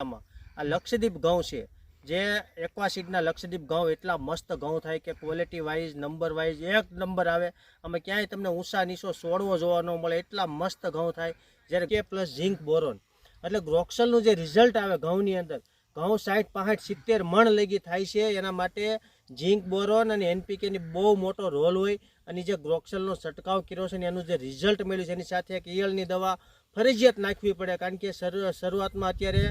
આ લક્ષદ્વીપ ઘઉં છે. જે એક્વાસીડના લક્ષદ્વીપ ઘઉં એટલા મસ્ત ઘઉં થાય કે ક્વોલિટી વાઇઝ નંબર વાઇઝ એક નંબર આવે. અમે ક્યાંય તમને ઊંચા નીચો સોડવો જોવા ન મળે, એટલા મસ્ત ઘઉં થાય. જ્યારે કે પ્લસ ઝીંક બોરોન એટલે ગ્રોક્સલનું જે રિઝલ્ટ આવે ઘઉંની અંદર ઘઉં સાઠ, પાંઠ, સિત્તેર મણ લગી થાય છે. એના માટે ઝીંક બોરોન અને એનપીકેની બહુ મોટો રોલ હોય. અને જે ગ્રોક્સલનો છંટકાવ કર્યો છે ને એનું જે રિઝલ્ટ મળ્યું છે, એની સાથે એક ઈયળની દવા ફરજિયાત નાખવી પડે. કારણ કે શરૂ, શરૂઆતમાં અત્યારે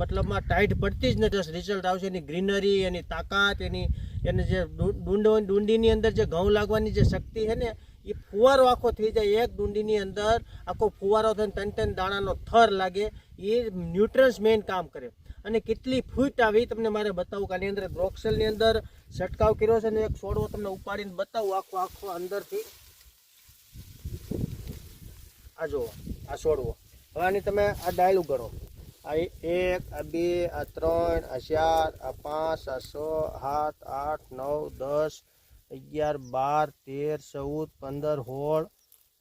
મતલબમાં ટાઈટ પડતી જ નથી. રિઝલ્ટ આવશે એની ગ્રીનરી, એની તાકાત, એની, એને જે ડુંડો, ડુંડીની અંદર જે ઘઉં લાગવાની જે શક્તિ છે ને, એ ફુવારો આખો થઈ જાય. એક ડુંડીની અંદર આખો ફુવારો થઈને ત્રણ ત્રણ દાણાનો થર લાગે. એ ન્યુટ્રન્સ મેઇન કામ કરે. અને કેટલી ફૂટ આવી તમને મારે બતાવું કે આની અંદર ગ્રોક્સેલની અંદર છંટકાવ કર્યો છે અને એક છોડવો તમને ઉપાડીને બતાવું આખો આખો અંદરથી. આ જુઓ, આ છોડવો. હવે આની તમે આ ડાયલ ઉગાડો. આ એક, આ બે, આ ત્રણ, આ ચાર, આ પાંચ, આ છ, સાત, આઠ, નવ, દસ, અગિયાર, બાર, તેર, ચૌદ, પંદર, સોળ,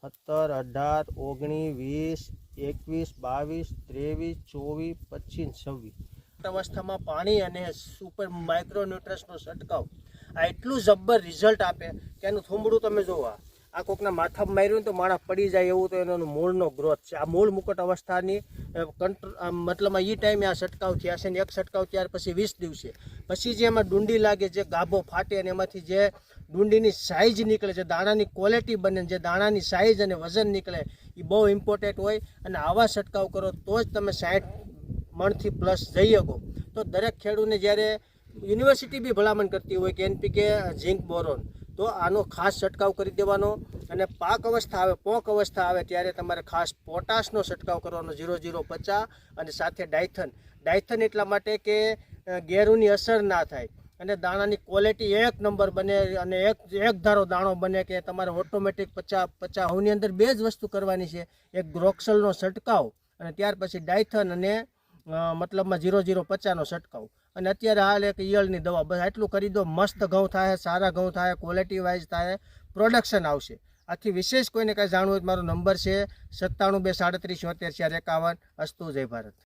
સત્તર, અઢાર, ઓગણીસ, વીસ, એકવીસ, બાવીસ, ત્રેવીસ, ચોવીસ, પચીસ, છવ્વીસ. અવસ્થામાં પાણી અને સુપર માઇક્રોન્યુટ્રન્સનો છંટકાવ આ એટલું જબ્બર રિઝલ્ટ આપે કે એનું થોંભડું તમે જોવો, આ. કોકના માથામાં માર્યું તો માણસ પડી જાય એવું તો એનો મૂળનો ગ્રોથ છે આ મૂળ મુકટ અવસ્થાની કંટ્રોલ મતલબમાં એ ટાઈમે આ છંટકાવ થયા છે ને એક છંટકાવ ત્યાર પછી વીસ દિવસે પછી જે એમાં ડુંડી લાગે, જે ગાભો ફાટે અને એમાંથી જે ડુંડીની સાઇઝ નીકળે છે દાણાની ક્વોલિટી બને જે દાણાની સાઇઝ અને વજન નીકળે એ બહુ ઇમ્પોર્ટન્ટ હોય અને આવા છંટકાવ કરો તો જ તમે સાઠ મણથી પ્લસ જઈ શકો. તો દરેક ખેડૂતને જ્યારે યુનિવર્સિટી બી ભલામણ કરતી હોય કે એનપીકે ઝીંક બોરોન તો આનો ખાસ છંટકાવ કરી દેવાનો અને પાક અવસ્થા આવે, પોંક અવસ્થા આવે ત્યારે તમારે ખાસ પોટાશનો છંટકાવ કરવાનો ઝીરો ઝીરો પચાસ અને સાથે ડાયથન. ડાયથન એટલા માટે કે ગેરુની અસર ના થાય અને દાણાની ક્વોલિટી એક નંબર બને અને એક એક ધારો દાણો બને કે તમારે ઓટોમેટિક પચાસ પચાસ હવની અંદર બે જ વસ્તુ કરવાની છે. એક ગ્રોક્સલનો છંટકાવ અને ત્યાર પછી ડાયથન અને મતલબમાં ઝીરો ઝીરો પચાસનો છંટકાવ. અને અત્યારે હાલ એક ઈયળની દવા, બસ આટલું કરી દો, મસ્ત ઘઉં થાય, સારા ઘઉં થાય ક્વોલિટી વાઇઝ થાય પ્રોડક્શન આવશે. આથી વિશેષ કોઈને કાંઈ જાણવું હોય મારો નંબર છે, સત્તાણું બે સાડત્રીસ છોતેર ચાર એકાવન, અસ્તુ જય ભારત.